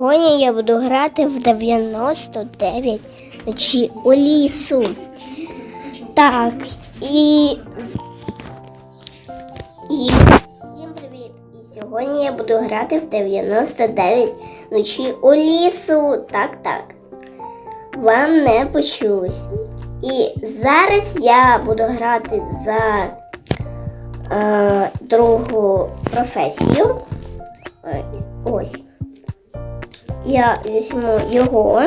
Сьогодні я буду грати в 99 ночі у лісу. Так, і. І всім привіт! І сьогодні я буду грати в 99 ночі у лісу. Так, так. Вам не почулось. І зараз я буду грати за е, другу професію. Е, Ось. Я візьму його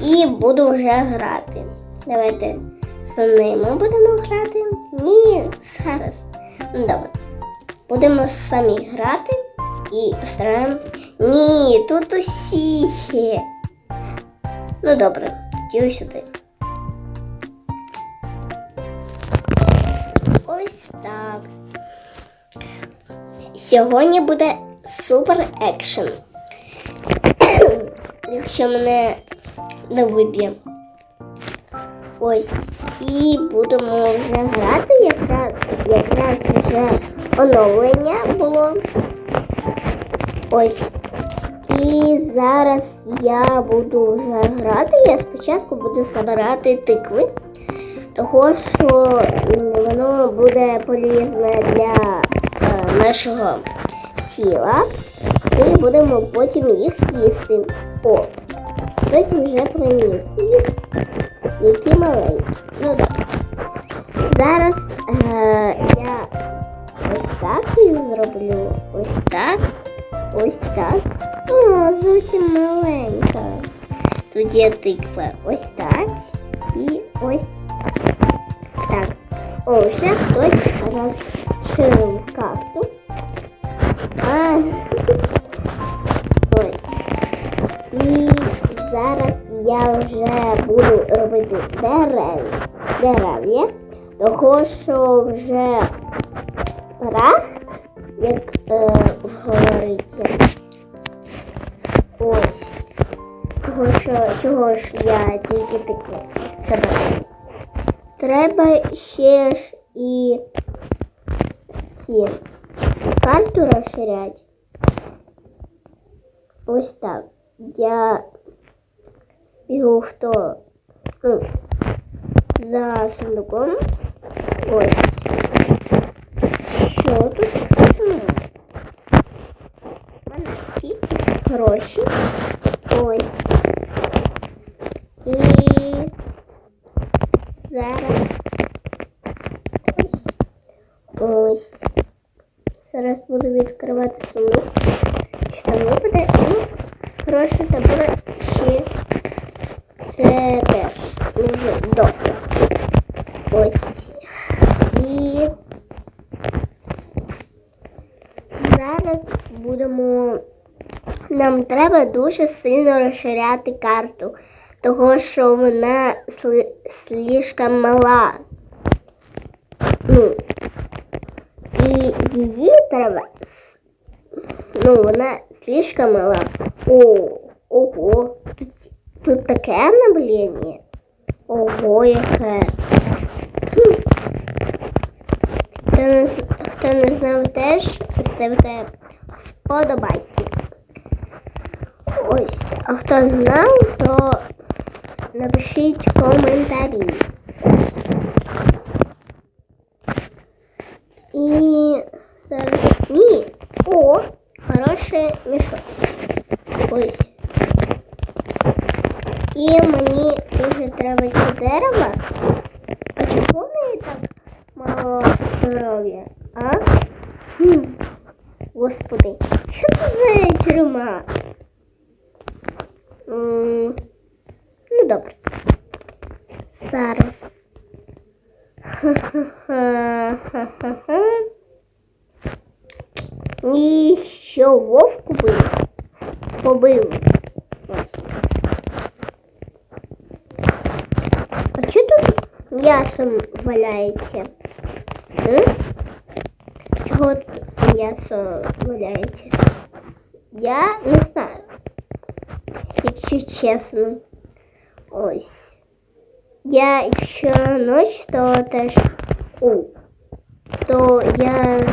і буду вже грати. Давайте з ними будемо грати. Ні, зараз. Ну добре. Будемо самі грати і постараємо. Ні, тут усі є. Ну добре, тоді сюди. Ось так. Сьогодні буде супер екшен. Якщо мене не виб'є. Ось. І будемо вже грати, якраз, якраз вже оновлення було. Ось. І зараз я буду вже грати. Я спочатку буду збирати тикви, того що воно буде полезне для е, нашого тіла. І будемо потім їх їсти. О, потім вже приніс їх, які маленькі. Ну так. Зараз е, я ось так їх зроблю. Ось так. Ось так. О, зовсім маленька. Тут є тиква. Ось так. І ось так. О, вже хтось розширив карту. А, я вже буду робити дерев, дерев'я, того що вже пора, як е, говориться. Ось. Того що чого ж я тільки таке забираю. Треба ще ж і ці карту розширяти. Ось так. Я бігу в то ну, за сундуком. Ось. Що тут? Ну, монетки, гроші. Ось. І зараз ось. Ось. Зараз буду відкривати сундук. Що там випаде? Ну, гроші добре ще це теж дуже добре. Ось. І зараз будемо. Нам треба дуже сильно розширяти карту, того що вона слишком мала. Ну, і її треба. Ну, вона слишком мала. О, ого, тут, таке обновлення. Ого, яке. Хто не, хто не знав теж, ставте вподобайки. Ось, а хто знав, то напишіть коментарі. І зараз. Ні. О, хороший мішок. Ось. І мені дуже треба це дерево. А чого в неї так мало здоров'я? А? Хм. Господи, що це за тюрма? тут м'ясо валяється? М? Чого тут м'ясо валяється? Я не знаю. Якщо чесно. Ось. Я якщо ніч, то теж у. То я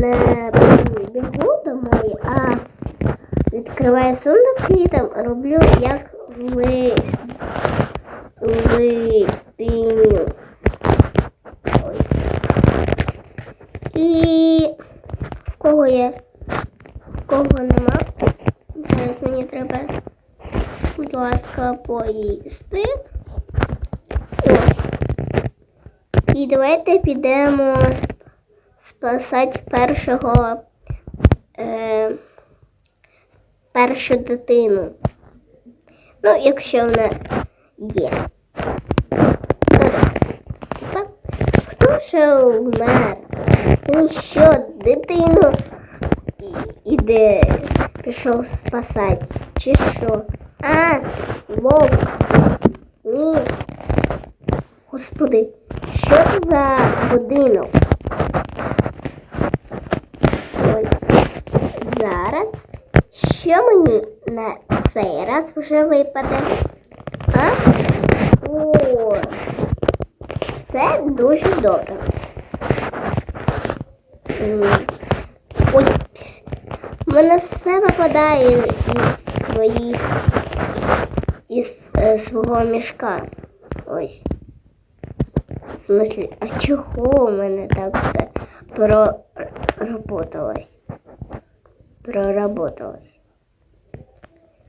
не бігу домой, а відкриваю сундук і там роблю як ви. Ось. І в кого є? В кого нема? Зараз мені треба, будь ласка, поїсти. І давайте підемо спасати першого е, першу дитину. Ну, якщо вона є. Ще вмер? Він що, дитину іде, пішов спасати? Чи що? А, вовк. Ні. Господи, що за будинок? Ось зараз. Що мені на цей раз вже випаде? А? О, це дуже добре. Ой, мене все випадає із своїх із е, свого мішка. Ось. В смислі, а чого у мене так все проработалось? Проработалось.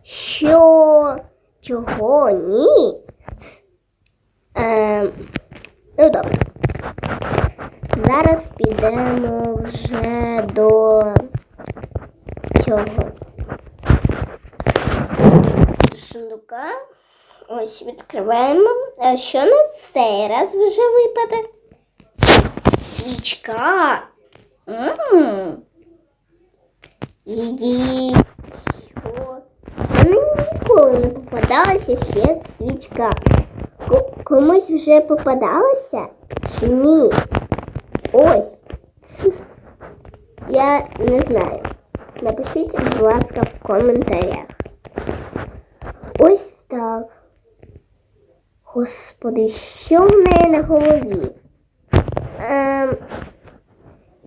Що? Чого? Ні? Ем, ну добре. Зараз підемо вже до цього сундука. Ось відкриваємо. А що на цей раз вже випаде? Свічка. М. Іди. Що? Мені ніколи не попадалася ще свічка. Ко- Комусь вже попадалася чи ні? Ось. Я не знаю. Напишіть, будь ласка, в коментарях. Ось так. Господи, що в неї на голові? Ем,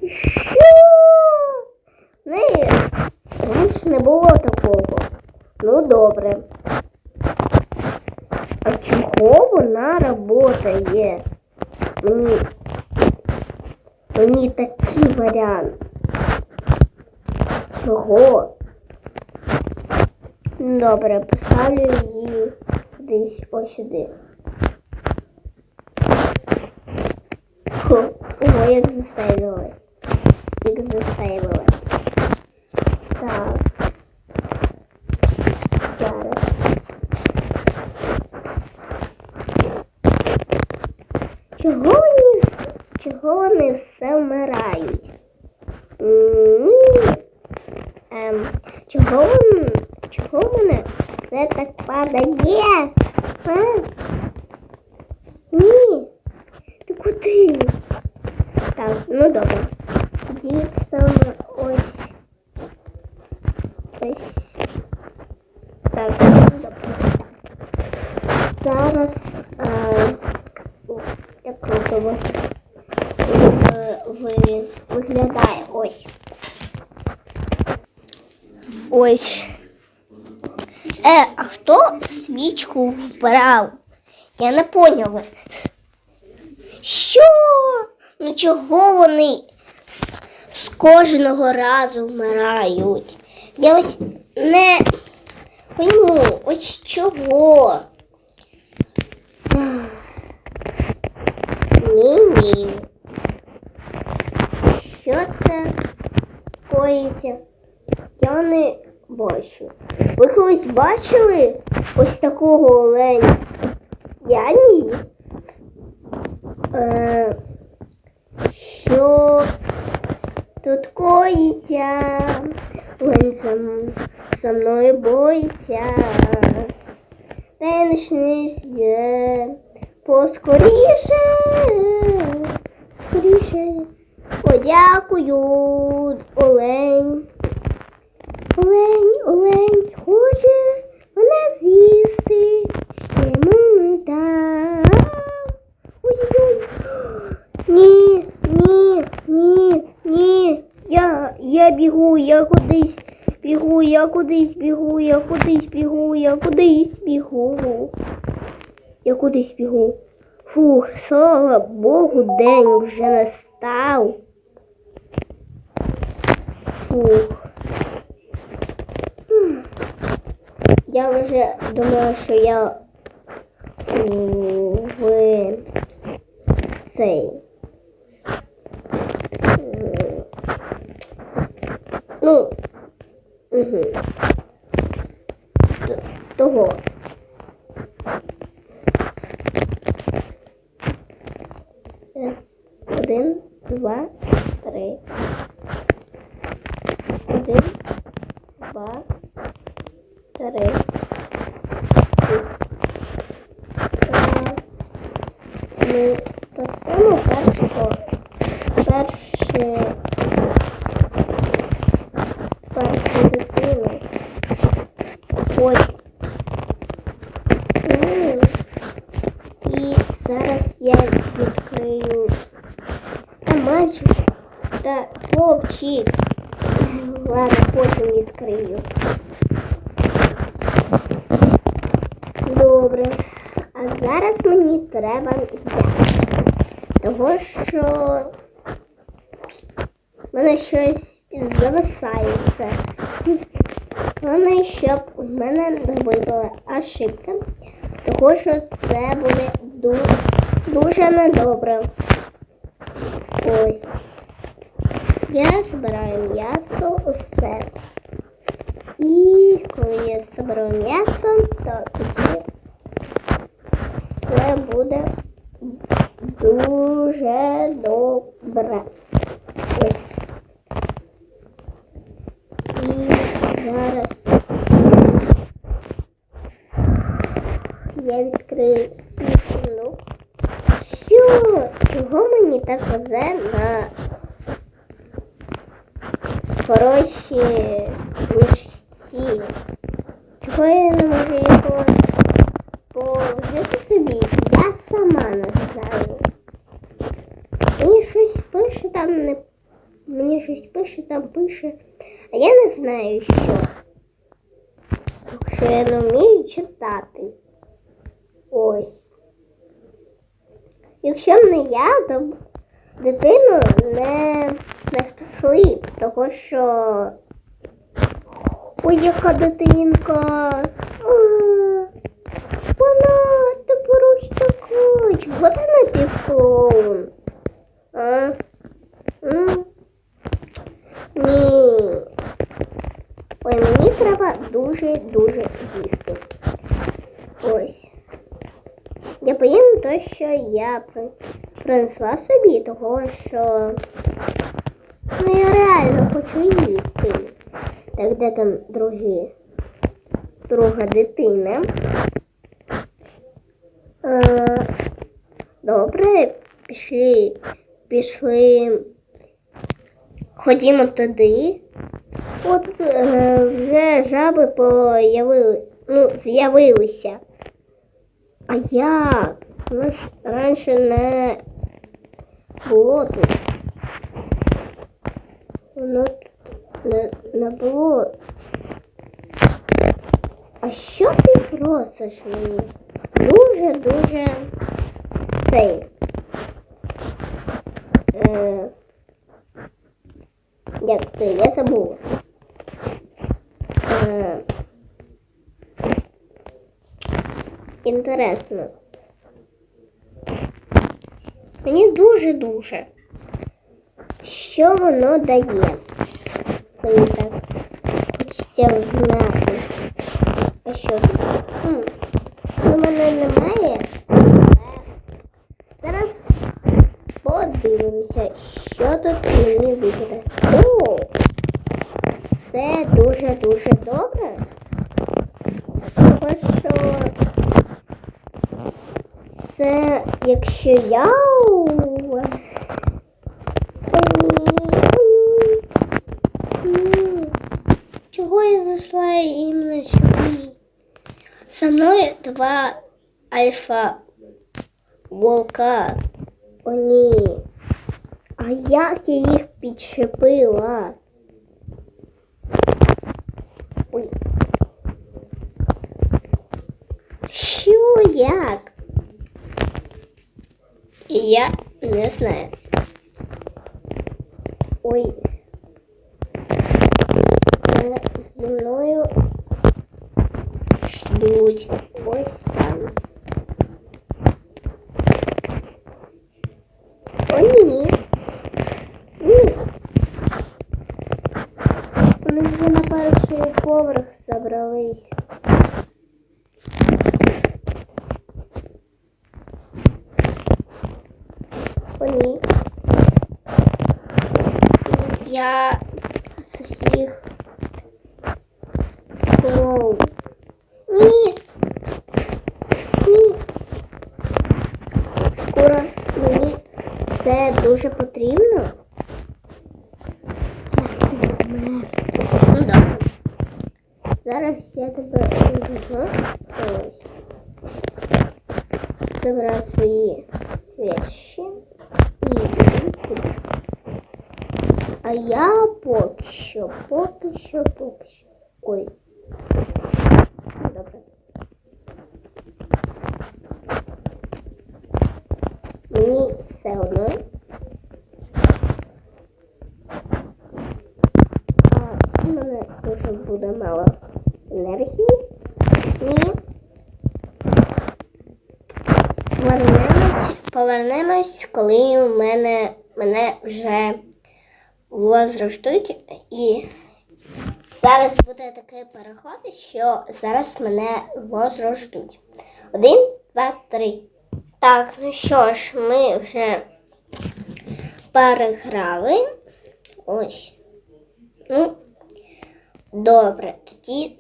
що? В неї раніше не було такого. Ну, добре. А чого вона работає? Мені, мені такий варіант. Чого? Добре, поставлю її десь ось сюди. Хо, Ого, як засейвилась. Як засейвилась. Так. Зараз. Чого вони, чого вони все вмирають? М, Ні. Ем, чого, вон- чого в мене все падає? А? Ні. Ти куди? Так, ну добре. Тоді саме ось. Ось. Так, ну добре. Зараз е, о, як круто ви, ви, виглядає ось. Ось. Е, а хто свічку вбирав? Я не поняла. Що? Ну чого вони з кожного разу вмирають? Я ось не пойму, ось чого. Ні-ні. Що це коїться? Я не бачу. Ви колись бачили ось такого оленя? Я ні. Е, що тут коїться? Лень за, м- за мною боїться. Та начнись. Поскоріше. Скоріше. Подякую, олень. Олень, олень, хоче мене з'їсти. Я йому не дам. Ой-ой-ой. Ні, ні, ні, ні. Я, кудись бігу, я кудись бігу, я кудись бігу. Я кудись бігу. Фух, слава Богу, день вже настав. Фух. Я вже думала, що я в цей. Ну, угу. Того. Раз, один, два, три. Один, два, три. Е, Ми спасемо першого. Перше. Першу дитину. Ось. М. І зараз я відкрию. Та мальчик, та хлопчик. Ладно, потім відкрию. Добре. А зараз мені треба яйця. Того що в мене щось зависає все. Головне, щоб у мене не випала ошибка. Того що це буде ду- дуже недобре. Ось. Я збираю м'ясо усе. І коли я зберу м'ясо, то тоді все буде дуже добре. Ось. І зараз я відкрию сундук. Що? Чого мені так везе на хороші мішці? Чого я не можу його пожити собі? Я сама не знаю. Мені щось пише там не. Мені щось пише, там пише. А я не знаю що. Якщо я не вмію читати. Ось. Якщо не я, то дитину не, не спасли, того що. Ой, яка дитинка. Вона тепер ось така. Чого ти не півклоун? А? М? Ні. Ой, мені треба дуже-дуже їсти. Ось. Я поїм те, що я принесла собі, того що ну, я реально хочу їсти. Так, де там другі? Друга дитина. Е, добре, пішли, пішли. Ходімо туди. От е, вже жаби появи, ну, з'явилися. А як? Ну ж раніше не було тут. Воно тут не, не було. А що ти просиш мені? Дуже-дуже цей. Е, як це? Я забула. Е, інтересно. Мені дуже-дуже. Що воно дає? Мені так хочеться знати. А що? Хм. У мене немає. Зараз подивимося, що тут мені випаде. О! Це дуже-дуже добре. Що Якщо я... Ні, ні. Ні. Чого я зайшла іменно сюди? Со мною два альфа волка. О, ні. А як я їх підчепила? Ой. Що як? І я не знаю. Ой. Мене зі мною ждуть. Ось там. О, ні, ні. Ні. Вони вже на перший поверх забрались. Я з усіх кров. Ні. Ні. Шкура, мені це дуже потрібно. Помер? Ну добре. Зараз я тебе. Ось. Забираю свої вещи і йду кудись. А я поки що, поки що, поки що. Ой. Ну, Добре. Мені все одно. А в мене дуже буде мало енергії. І повернемось, коли у мене мене вже возростуть. І зараз буде такий переход, що зараз мене возростуть. Один, два, три. Так, ну що ж, ми вже переграли. Ось. Ну, добре. Тоді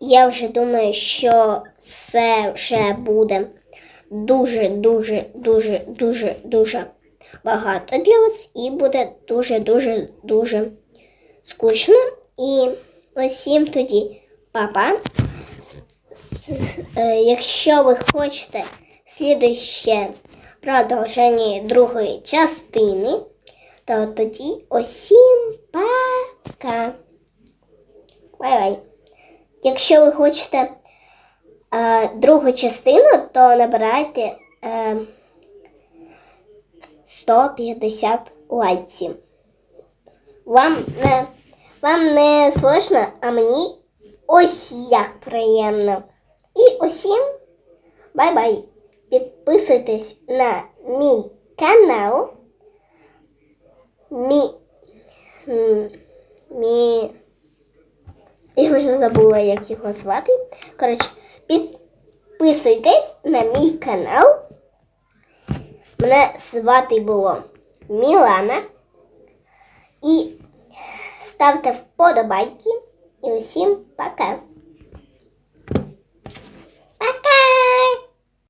я вже думаю, що це вже буде дуже, дуже, дуже, дуже, багато для вас і буде дуже, дуже, скучно. І усім тоді, папа. Е, Якщо ви хочете слідуще продовження другої частини, то тоді усім пока. Бай-бай. Якщо ви хочете е, другу частину, то набирайте е, 150 лайків. Вам не, вам не сложно, а мені ось як приємно. І усім бай-бай. Підписуйтесь на мій канал. Мій. м, Мій. Я вже забула, як його звати. Коротше, підписуйтесь на мій канал. Мене звати було Мілана. І ставте вподобайки. І усім пока!